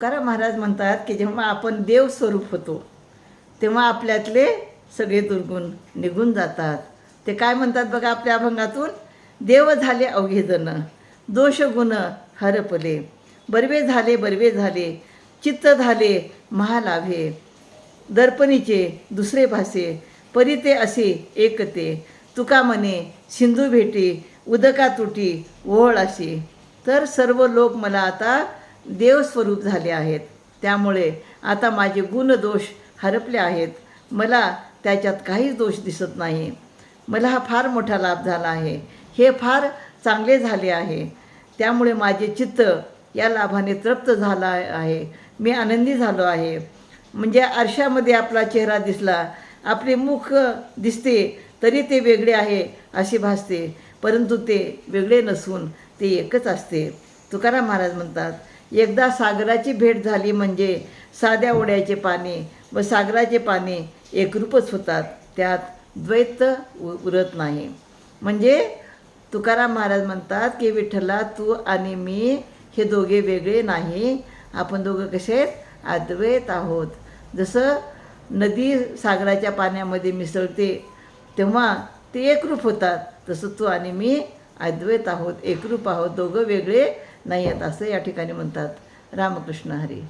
कारण महाराज म्हणतात की जेव्हा आपण देव स्वरूप होतो तेव्हा आपल्यातले सगळे दुर्गुण निघून जातात. ते काय म्हणतात बघा आपल्या अभंगातून? देव झाले अवघे जण दोष गुण हरपले. बरवे झाले बरवे झाले चित्त झाले महालाभे. दर्पणीचे दुसरे भासे परिते असे एकते. तुका म्हणे सिंधू भेटी उदका तुटी ओहळ असे. तर सर्व लोक मला आता देवस्वरूप झाले आहेत. त्यामुळे आता माझे गुणदोष हरपले आहेत. मला त्याच्यात काहीच दोष दिसत नाही. मला हा फार मोठा लाभ झाला आहे. हे फार चांगले झाले आहे. त्यामुळे माझे चित्त या लाभाने तृप्त झाला आहे. मी आनंदी झालो आहे. म्हणजे आरशामध्ये आपला चेहरा दिसला. आपले मुख दिसते तरी ते वेगळे आहे असे भासते. परंतु ते वेगळे नसून ते एकच असते. तुकाराम महाराज म्हणतात एकदा सागराची भेट झाली म्हणजे साध्या ओढ्याचे पाणी व सागराचे पाणी एकरूपच होतात. त्यात द्वैत उ- उरत नाही. म्हणजे तुकाराम महाराज म्हणतात की विठ्ठला तू आणि मी हे दोघे वेगळे नाही. आपण दोघं कसे अद्वैत आहोत. जसं नदी सागराच्या पाण्यामध्ये मिसळते तेव्हा ते एकरूप होतात. तसं तू आणि मी अद्वैत आहोत एकरूप आहोत दोघं वेगळे नाही आहेत असं या ठिकाणी म्हणतात रामकृष्ण हरी.